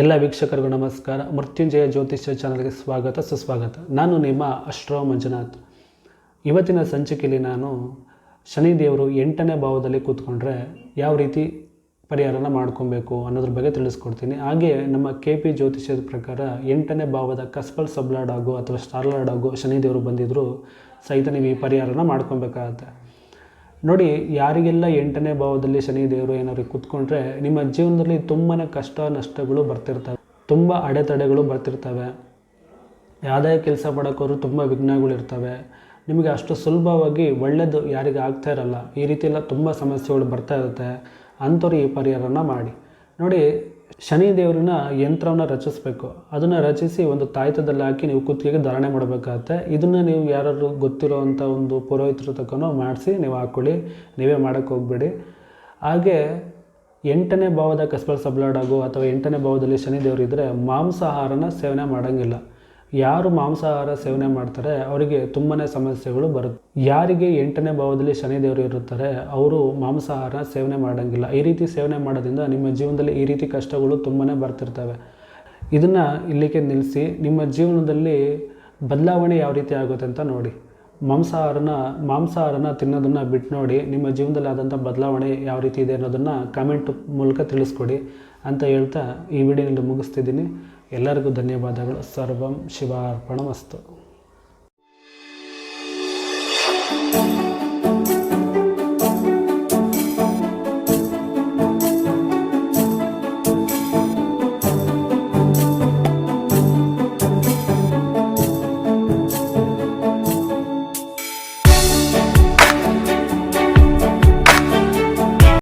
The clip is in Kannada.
ಎಲ್ಲ ವೀಕ್ಷಕರಿಗೂ ನಮಸ್ಕಾರ. ಮೃತ್ಯುಂಜಯ ಜ್ಯೋತಿಷ್ಯ ಚಾನಲ್ಗೆ ಸ್ವಾಗತ, ಸುಸ್ವಾಗತ. ನಾನು ನಿಮ್ಮ ಅಶ್ರೋ ಮಂಜುನಾಥ್. ಇವತ್ತಿನ ಸಂಚಿಕೆಯಲ್ಲಿ ನಾನು ಶನಿದೇವರು ಎಂಟನೇ ಭಾವದಲ್ಲಿ ಕೂತ್ಕೊಂಡ್ರೆ ಯಾವ ರೀತಿ ಪರಿಹಾರನ ಮಾಡ್ಕೊಬೇಕು ಅನ್ನೋದ್ರ ಬಗ್ಗೆ ತಿಳಿಸ್ಕೊಡ್ತೀನಿ. ಹಾಗೆ ನಮ್ಮ ಕೆ ಪಿ ಜ್ಯೋತಿಷ್ಯದ ಪ್ರಕಾರ ಎಂಟನೇ ಭಾವದ ಕಸ್ಪಲ್ ಸಬ್ಲಾಡ್ ಆಗೋ ಅಥವಾ ಸ್ಟಾರ್ಲಾಡ್ ಆಗೋ ಶನಿದೇವರು ಬಂದಿದ್ದರೂ ಸಹಿತ ನೀವು ಈ ಪರಿಹಾರನ ಮಾಡ್ಕೊಬೇಕಾಗತ್ತೆ. ನೋಡಿ, ಯಾರಿಗೆಲ್ಲ ಎಂಟನೇ ಭಾವದಲ್ಲಿ ಶನಿ ದೇವರು ಏನಾದ್ರು ಕೂತ್ಕೊಂಡ್ರೆ, ನಿಮ್ಮ ಜೀವನದಲ್ಲಿ ತುಂಬಾ ಕಷ್ಟ, ನಷ್ಟಗಳು ಬರ್ತಿರ್ತವೆ. ತುಂಬ ಅಡೆತಡೆಗಳು ಬರ್ತಿರ್ತವೆ. ಯಾವುದೇ ಕೆಲಸ ಮಾಡೋಕ್ಕೋರು ತುಂಬ ವಿಘ್ನಗಳಿರ್ತವೆ ನಿಮಗೆ ಅಷ್ಟು ಸುಲಭವಾಗಿ ಒಳ್ಳೆಯದು ಯಾರಿಗೆ ಆಗ್ತಾ ಇರಲ್ಲ. ಈ ರೀತಿಯೆಲ್ಲ ತುಂಬ ಸಮಸ್ಯೆಗಳು ಬರ್ತಾ ಇರುತ್ತೆ. ಅಂಥವ್ರು ಈ ಪರಿಹಾರನ ಮಾಡಿ. ನೋಡಿ ಶನಿ ದೇವರನ್ನ ಯಂತ್ರವನ್ನು ರಚಿಸಬೇಕು. ಅದನ್ನು ರಚಿಸಿ ಒಂದು ತಾಯ್ತದಲ್ಲಿ ಹಾಕಿ ನೀವು ಕುತ್ತಿಗೆಗೆ ಧಾರಣೆ ಮಾಡಬೇಕಾಗತ್ತೆ. ಇದನ್ನು ನೀವು ಯಾರಾದ್ರು ಗೊತ್ತಿರೋವಂಥ ಒಂದು ಪುರೋಹಿತರ ತಕ್ಕನೋ ಮಾಡಿಸಿ ನೀವು ಹಾಕ್ಕೊಳ್ಳಿ ನೀವೇ ಮಾಡೋಕ್ಕೆ ಹೋಗ್ಬೇಡಿ. ಹಾಗೆ ಎಂಟನೇ ಭಾವದ ಕಸ್ಬಲ್ ಸಬ್ಲಾಡಾಗು ಅಥವಾ ಎಂಟನೇ ಭಾವದಲ್ಲಿ ಶನಿ ದೇವರು ಇದ್ದರೆ ಮಾಂಸಾಹಾರನ ಸೇವನೆ ಮಾಡೋಂಗಿಲ್ಲ. ಯಾರು ಮಾಂಸಾಹಾರ ಸೇವನೆ ಮಾಡ್ತಾರೆ, ಅವರಿಗೆ ತುಂಬಾ ಸಮಸ್ಯೆಗಳು ಬರುತ್ತೆ. ಯಾರಿಗೆ ಎಂಟನೇ ಭಾವದಲ್ಲಿ ಶನಿದೇವರು ಇರುತ್ತಾರೆ, ಅವರು ಮಾಂಸಾಹಾರ ಸೇವನೆ ಮಾಡೋಂಗಿಲ್ಲ. ಈ ರೀತಿ ಸೇವನೆ ಮಾಡೋದ್ರಿಂದ ನಿಮ್ಮ ಜೀವನದಲ್ಲಿ ಈ ರೀತಿ ಕಷ್ಟಗಳು ತುಂಬಾ ಬರ್ತಿರ್ತವೆ. ಇದನ್ನು ಇಲ್ಲಿಗೆ ನಿಲ್ಲಿಸಿ, ನಿಮ್ಮ ಜೀವನದಲ್ಲಿ ಬದಲಾವಣೆ ಯಾವ ರೀತಿ ಆಗುತ್ತೆ ಅಂತ ನೋಡಿ. ಮಾಂಸಾಹಾರನ ಮಾಂಸಾಹಾರನ ತಿನ್ನೋದನ್ನು ಬಿಟ್ಟು ನೋಡಿ, ನಿಮ್ಮ ಜೀವನದಲ್ಲಿ ಆದಂಥ ಬದಲಾವಣೆ ಯಾವ ರೀತಿ ಇದೆ ಅನ್ನೋದನ್ನು ಕಮೆಂಟ್ ಮೂಲಕ ತಿಳಿಸ್ಕೊಡಿ ಅಂತ ಹೇಳ್ತಾ ಈ ವಿಡಿಯೋನಲ್ಲಿ ಮುಗಿಸ್ತಿದ್ದೀನಿ. ಎಲ್ಲರಿಗೂ ಧನ್ಯವಾದಗಳು. ಸರ್ವಂ ಶಿವಾರ್ಪಣಮಸ್ತು.